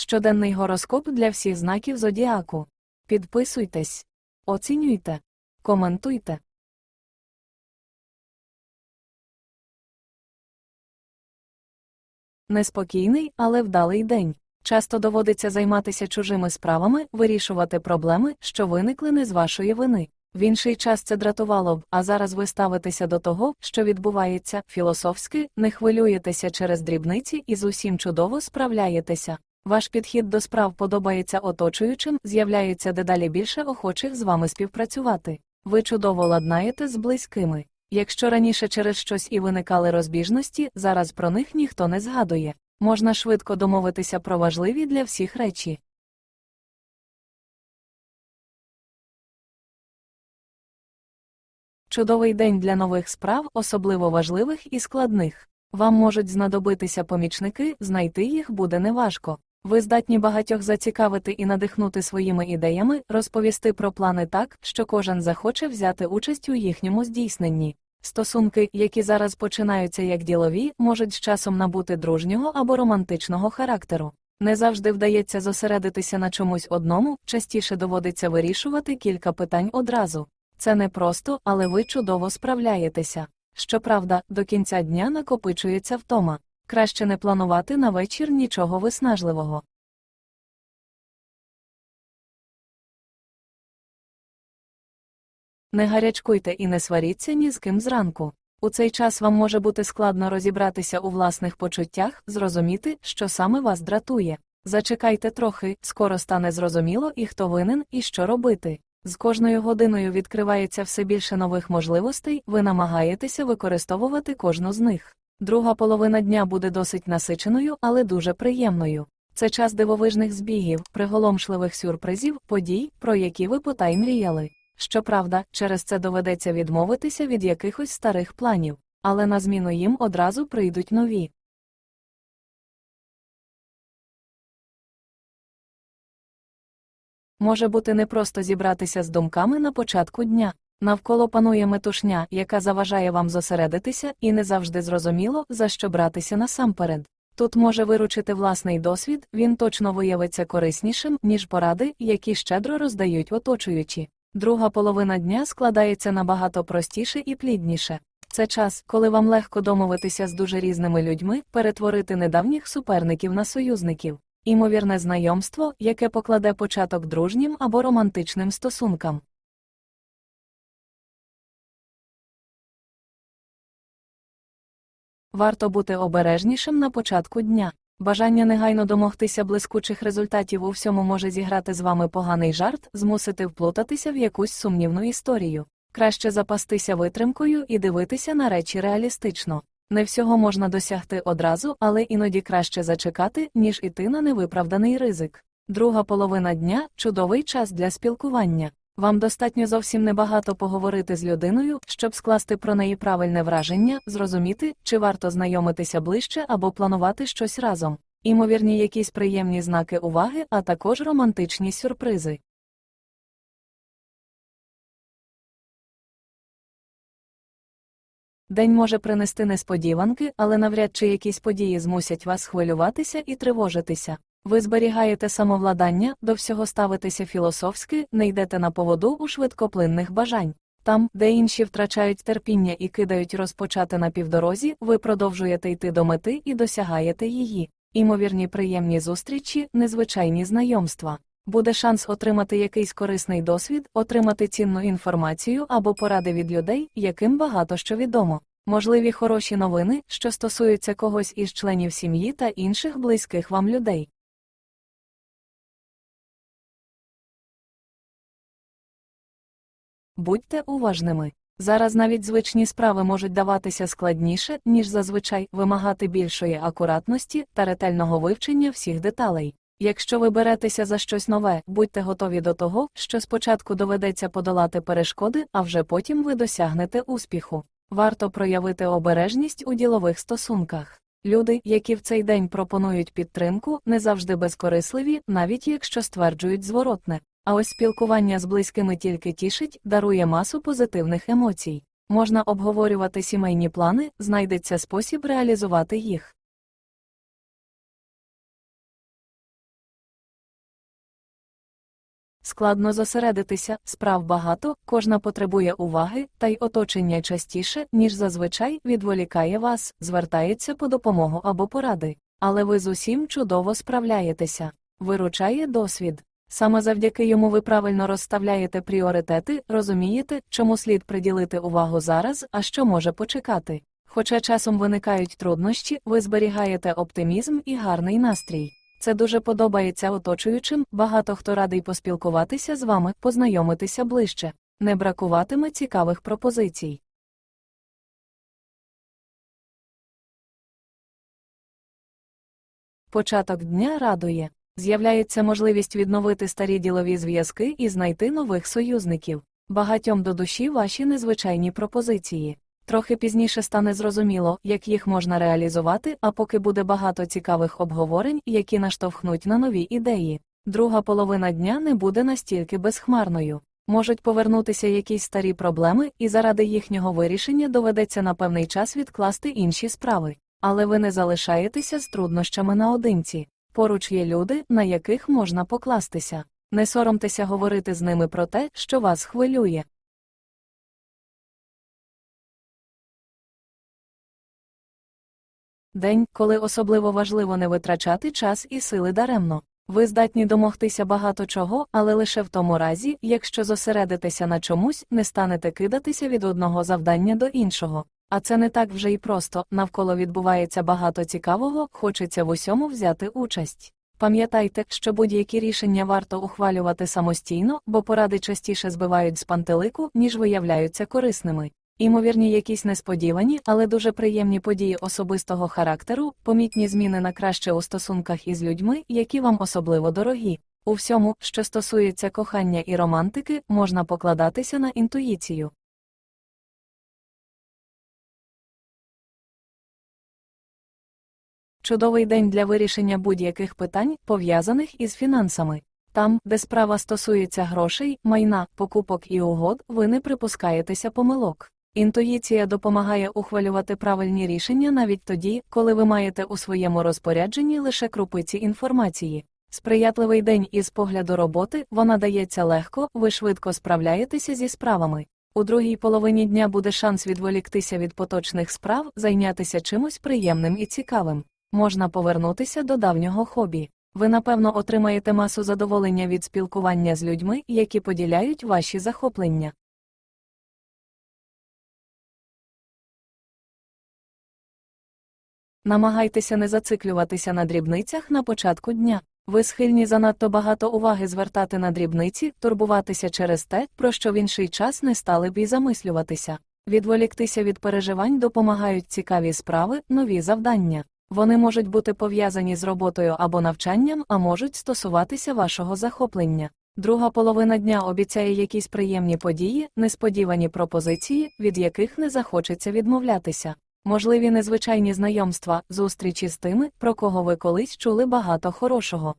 Щоденний гороскоп для всіх знаків зодіаку. Підписуйтесь, оцінюйте, коментуйте. Неспокійний, але вдалий день. Часто доводиться займатися чужими справами, вирішувати проблеми, що виникли не з вашої вини. В інший час це дратувало б, а зараз ви ставитеся до того, що відбувається, філософськи, не хвилюєтеся через дрібниці і з усім чудово справляєтеся. Ваш підхід до справ подобається оточуючим, з'являється дедалі більше охочих з вами співпрацювати. Ви чудово ладнаєте з близькими. Якщо раніше через щось і виникали розбіжності, зараз про них ніхто не згадує. Можна швидко домовитися про важливі для всіх речі. Чудовий день для нових справ, особливо важливих і складних. Вам можуть знадобитися помічники, знайти їх буде неважко. Ви здатні багатьох зацікавити і надихнути своїми ідеями, розповісти про плани так, що кожен захоче взяти участь у їхньому здійсненні. Стосунки, які зараз починаються як ділові, можуть з часом набути дружнього або романтичного характеру. Не завжди вдається зосередитися на чомусь одному, частіше доводиться вирішувати кілька питань одразу. Це непросто, але ви чудово справляєтеся. Щоправда, до кінця дня накопичується втома. Краще не планувати на вечір нічого виснажливого. Не гарячкуйте і не сваріться ні з ким зранку. У цей час вам може бути складно розібратися у власних почуттях, зрозуміти, що саме вас дратує. Зачекайте трохи, скоро стане зрозуміло і хто винен, і що робити. З кожною годиною відкривається все більше нових можливостей, ви намагаєтеся використовувати кожну з них. Друга половина дня буде досить насиченою, але дуже приємною. Це час дивовижних збігів, приголомшливих сюрпризів, подій, про які ви потай мріяли. Щоправда, через це доведеться відмовитися від якихось старих планів, але на зміну їм одразу прийдуть нові. Може бути непросто зібратися з думками на початку дня. Навколо панує метушня, яка заважає вам зосередитися, і не завжди зрозуміло, за що братися насамперед. Тут може виручити власний досвід, він точно виявиться кориснішим, ніж поради, які щедро роздають оточуючі. Друга половина дня складається набагато простіше і плідніше. Це час, коли вам легко домовитися з дуже різними людьми, перетворити недавніх суперників на союзників. Імовірне знайомство, яке покладе початок дружнім або романтичним стосункам. Варто бути обережнішим на початку дня. Бажання негайно домогтися блискучих результатів у всьому може зіграти з вами поганий жарт, змусити вплутатися в якусь сумнівну історію. Краще запастися витримкою і дивитися на речі реалістично. Не всього можна досягти одразу, але іноді краще зачекати, ніж іти на невиправданий ризик. Друга половина дня чудовий час для спілкування. Вам достатньо зовсім небагато поговорити з людиною, щоб скласти про неї правильне враження, зрозуміти, чи варто знайомитися ближче або планувати щось разом. Імовірні якісь приємні знаки уваги, а також романтичні сюрпризи. День може принести несподіванки, але навряд чи якісь події змусять вас хвилюватися і тривожитися. Ви зберігаєте самовладання, до всього ставитеся філософськи, не йдете на поводу у швидкоплинних бажань. Там, де інші втрачають терпіння і кидають розпочати на півдорозі, ви продовжуєте йти до мети і досягаєте її. Імовірні приємні зустрічі, незвичайні знайомства. Буде шанс отримати якийсь корисний досвід, отримати цінну інформацію або поради від людей, яким багато що відомо. Можливі хороші новини, що стосуються когось із членів сім'ї та інших близьких вам людей. Будьте уважними. Зараз навіть звичні справи можуть даватися складніше, ніж зазвичай вимагати більшої акуратності та ретельного вивчення всіх деталей. Якщо ви беретеся за щось нове, будьте готові до того, що спочатку доведеться подолати перешкоди, а вже потім ви досягнете успіху. Варто проявити обережність у ділових стосунках. Люди, які в цей день пропонують підтримку, не завжди безкорисливі, навіть якщо стверджують зворотне. А ось спілкування з близькими тільки тішить, дарує масу позитивних емоцій. Можна обговорювати сімейні плани, знайдеться спосіб реалізувати їх. Складно зосередитися, справ багато, кожна потребує уваги, та й оточення частіше, ніж зазвичай відволікає вас, звертається по допомогу або поради. Але ви з усім чудово справляєтеся. Виручає досвід. Саме завдяки йому ви правильно розставляєте пріоритети, розумієте, чому слід приділити увагу зараз, а що може почекати. Хоча часом виникають труднощі, ви зберігаєте оптимізм і гарний настрій. Це дуже подобається оточуючим, багато хто радий поспілкуватися з вами, познайомитися ближче. Не бракуватиме цікавих пропозицій. Початок дня радує. З'являється можливість відновити старі ділові зв'язки і знайти нових союзників. Багатьом до душі ваші незвичайні пропозиції. Трохи пізніше стане зрозуміло, як їх можна реалізувати, а поки буде багато цікавих обговорень, які наштовхнуть на нові ідеї. Друга половина дня не буде настільки безхмарною. Можуть повернутися якісь старі проблеми, і заради їхнього вирішення доведеться на певний час відкласти інші справи. Але ви не залишаєтеся з труднощами наодинці. Поруч є люди, на яких можна покластися. Не соромтеся говорити з ними про те, що вас хвилює. День, коли особливо важливо не витрачати час і сили даремно. Ви здатні домогтися багато чого, але лише в тому разі, якщо зосередитеся на чомусь, не станете кидатися від одного завдання до іншого. А це не так вже й просто, навколо відбувається багато цікавого, хочеться в усьому взяти участь. Пам'ятайте, що будь-які рішення варто ухвалювати самостійно, бо поради частіше збивають з пантелику, ніж виявляються корисними. Імовірні якісь несподівані, але дуже приємні події особистого характеру, помітні зміни на краще у стосунках із людьми, які вам особливо дорогі. У всьому, що стосується кохання і романтики, можна покладатися на інтуїцію. Чудовий день для вирішення будь-яких питань, пов'язаних із фінансами. Там, де справа стосується грошей, майна, покупок і угод, ви не припускаєтеся помилок. Інтуїція допомагає ухвалювати правильні рішення навіть тоді, коли ви маєте у своєму розпорядженні лише крупиці інформації. Сприятливий день із погляду роботи, вона дається легко, ви швидко справляєтеся зі справами. У другій половині дня буде шанс відволіктися від поточних справ, зайнятися чимось приємним і цікавим. Можна повернутися до давнього хобі. Ви, напевно, отримаєте масу задоволення від спілкування з людьми, які поділяють ваші захоплення. Намагайтеся не зациклюватися на дрібницях на початку дня. Ви схильні занадто багато уваги звертати на дрібниці, турбуватися через те, про що в інший час не стали б і замислюватися. Відволіктися від переживань допомагають цікаві справи, нові завдання. Вони можуть бути пов'язані з роботою або навчанням, а можуть стосуватися вашого захоплення. Друга половина дня обіцяє якісь приємні події, несподівані пропозиції, від яких не захочеться відмовлятися. Можливі незвичайні знайомства, зустрічі з тими, про кого ви колись чули багато хорошого.